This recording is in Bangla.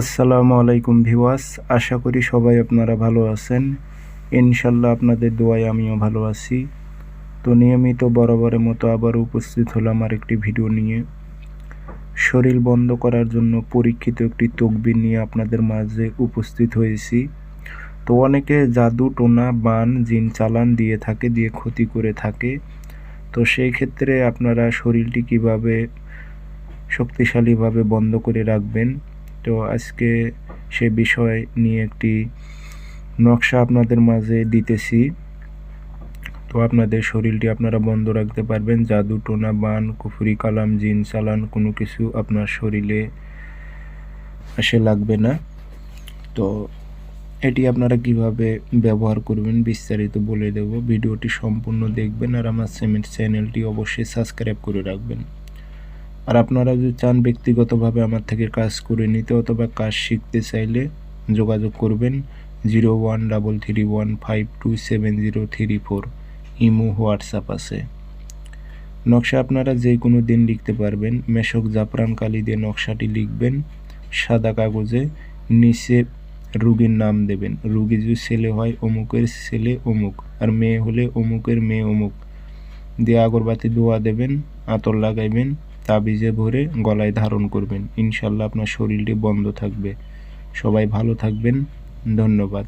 আসসালামু আলাইকুম ভিওয়াস আশা করি সবাই আপনারা ভালো আছেন। ইনশাল্লাহ আপনাদের দোয়ায় আমিও ভালো আছি। তো নিয়মিত বরাবরের মতো আবার উপস্থিত হলাম আর একটি ভিডিও নিয়ে। শরীর বন্ধ করার জন্য পরীক্ষিত একটি তকবির নিয়ে আপনাদের মাঝে উপস্থিত হয়েছি। তো অনেকে জাদু, টোনা, বান, জিন, চালান দিয়ে থাকে, দিয়ে ক্ষতি করে থাকে। তো সেই ক্ষেত্রে আপনারা শরীরটি কীভাবে শক্তিশালীভাবে বন্ধ করে রাখবেন তো আজকে সে বিষয় নিয়ে একটি নকশা আপনাদের মাঝে দিতেছি। তো আপনাদের শরীরটি আপনারা বন্ধ রাখতে পারবেন। জাদু, টোনা, বান, কুফুরি, কালাম, জিন চালান কোনো কিছু আপনার শরীরে আসে লাগবে না। তো এটি আপনারা কীভাবে ব্যবহার করবেন বিস্তারিত বলে দেব। ভিডিওটি সম্পূর্ণ দেখবেন আর আমার চ্যানেলটি অবশ্যই সাবস্ক্রাইব করে রাখবেন। আর আপনারা যদি চান ব্যক্তিগতভাবে আমার থেকে কাজ করে নিতে অথবা কাজ শিখতে চাইলে যোগাযোগ করবেন zero one double three one five two seven zero three four. Imo, WhatsApp আছে। নকশা আপনারা যে কোনো দিন লিখতে পারবেন। মেশক জাফরান কালি দিয়ে নকশাটি লিখবেন। সাদা কাগজে নিচে রুগীর নাম দেবেন। রুগী যদি ছেলে হয়, অমুকের ছেলে অমুক। আর মেয়ে হলে অমুকের মেয়ে অমুক। দিয়ে আগরবাতি দোয়া দেবেন, আতর লাগাইবেন। তাবিজে ভরে গলায় ধারণ করবেন। ইনশাল্লাহ আপনার শরীরটি বন্ধ থাকবে। সবাই ভালো থাকবেন। ধন্যবাদ।